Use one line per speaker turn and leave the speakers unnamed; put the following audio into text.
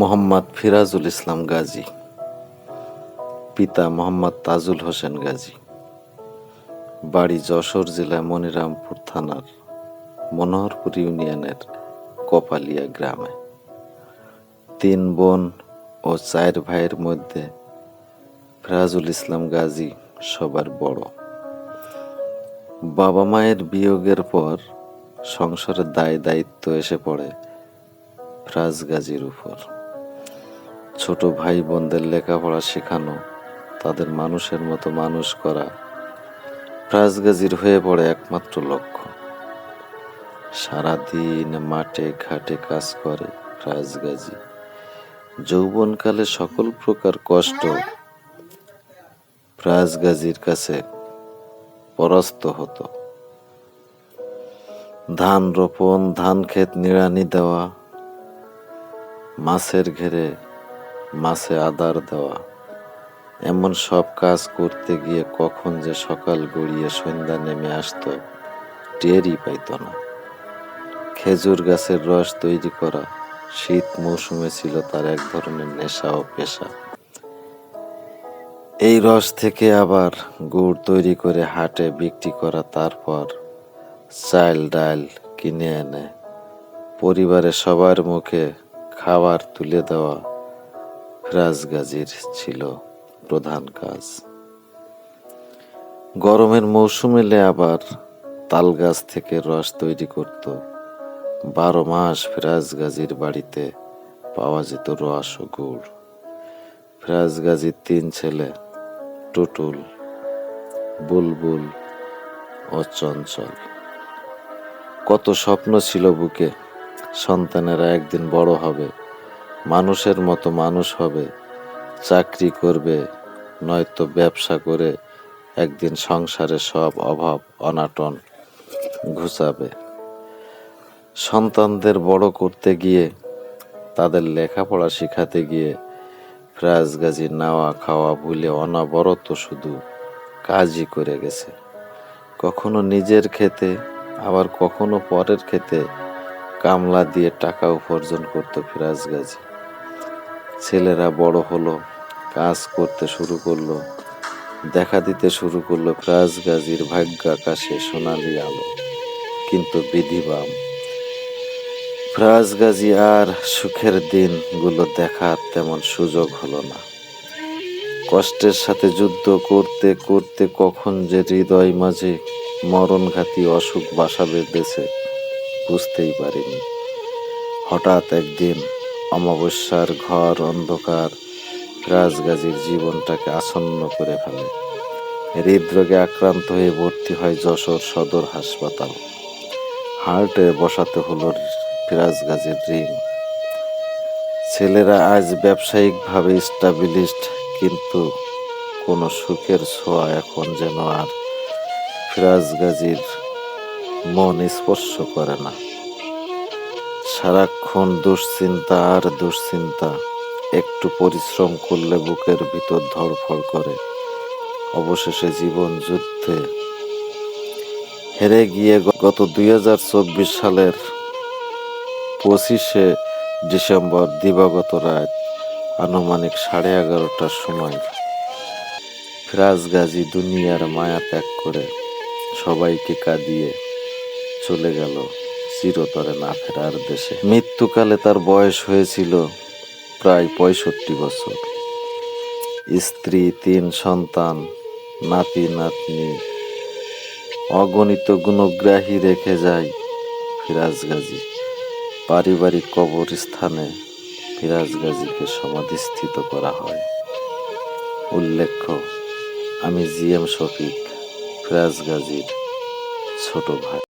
মোহাম্মদ ফিরাজুল ইসলাম গাজী, পিতা মোহাম্মদ তাজুল হোসেন গাজী। বাড়ি যশোর জেলায় মনিরামপুর থানার মনোহরপুর ইউনিয়নের কপালিয়া গ্রামে। তিন বোন ও চার ভাইয়ের মধ্যে ফিরাজুল ইসলাম গাজী সবার বড়। বাবা মায়ের বিয়োগের পর সংসারের দায় দায়িত্ব এসে পড়ে ফ্রাজ গাজীর উপর। ছোট ভাই বোনদের লেখাপড়া শেখানো, তাদের মানুষের মতো মানুষ করা ফ্রাজ গাজীর হয়ে পড়ে একমাত্র লক্ষ্য। সারাদিন মাঠে ঘাটে কাজ করে ফ্রাজ গাজী যৌবনকালে সকল প্রকার কষ্ট ফ্রাজ গাজীর কাছে পরাস্ত হতো। ধান রোপণ, ধান ক্ষেত নিড়ানি দেওয়া, মাছের ঘেরে মাছে আদার দেওয়া। এমন সব কাজ করতে গিয়ে কখন যে সকাল গড়িয়ে সন্ধ্যা নেমে আসতো, টেরই পাইত না। খেজুর গাছের রস তৈরি করা, শীত মৌসুমে ছিল তার এক ধরনের নেশা ও পেশা। এই রস থেকে আবার গুড় তৈরি করে হাটে বিক্রি করা, তারপর চাল ডাল কিনে এনে পরিবারের সবার মুখে খাবার তুলে দেওয়া ফিরাজ গাজীর ছিল প্রধান কাজ। গরমের মৌসুম এলে আবার তাল গাছ থেকে রস তৈরি করত। বারো মাস ফিরাজ গাজীর বাড়িতে পাওয়া যেত রস ও গুড়। ফিরাজ গাজীর তিন ছেলে, টুটুল, বুলবুল ও চঞ্চল। কত স্বপ্ন ছিল বুকে, সন্তানেরা একদিন বড় হবে। মানুষের মতো মানুষ হবে, চাকরি করবে, নয়তো ব্যবসা করে একদিন সংসারে সব অভাব, অনাটন ঘুচাবে। সন্তানদের বড় করতে গিয়ে, তাদের লেখাপড়া শেখাতে গিয়ে ফ্রাজ গাজী নাওয়া খাওয়া ভুলে অনাবরত শুধু কাজই করে গেছে। কখনো নিজের খেতে, আবার কখনো পরের খেতে কামলা দিয়ে টাকা উপার্জন করতো ফিরাজ গাজী ছেলেরা বড় হলো, কাজ করতে শুরু করল, দেখা দিতে শুরু করল গাজীর ভাগ্য আকাশে সোনালি আলো, কিন্তু বিধিবাম। ফিরাজ আর সুখের দিনগুলো দেখার তেমন সুযোগ হলো না। কষ্টের সাথে যুদ্ধ করতে করতে কখন যে হৃদয় মাঝে মরণঘাতী অসুখ বাসা বেঁধেছে বুঝতেই পারিনি। হঠাৎ একদিন অমাবস্যার ঘর অন্ধকার, রাজগাজীর জীবনটাকে আসন্ন করে ফেলে। হৃদরোগে আক্রান্ত হয়ে ভর্তি হয় যশোর সদর হাসপাতাল। হার্টে বসাতে হলো ফিরাজ গাজীর রিং। ছেলেরা আজ ব্যবসায়িকভাবে স্টাবলিশড কিন্তু কোনো সুখের ছোঁয়া এখন যেন আর ফিরাজ গাজীর মন স্পর্শ করে না। সারাক্ষণ দুশ্চিন্তা আর দুশ্চিন্তা। একটু পরিশ্রম করলে বুকের ভিতর ধড়ফড় করে। অবশেষে জীবন যুদ্ধে হেরে গিয়ে গত দুই হাজার চব্বিশ সালের পঁচিশে ডিসেম্বর দিবাগত রাত আনুমানিক সাড়ে এগারোটার সময় ফিরাজ গাজী দুনিয়ার মায়া ত্যাগ করে সবাইকে কাঁদিয়ে চলে গেল। চিরতরে না ফেরার দেশে। মৃত্যুকালে তার বয়স হয়েছিল প্রায় পঁয়ষট্টি বছর। স্ত্রী, তিন সন্তান, নাতি, নাতনি, অগণিত গুণগ্রাহী রেখে যায় ফিরাজ গাজী পারিবারিক কবরস্থানে ফিরাজ গাজীকে সমাধিস্থিত করা হয়। উল্লেখ্য, আমি জি এম শফিক ফিরাজ গাজীর ছোট ভাই।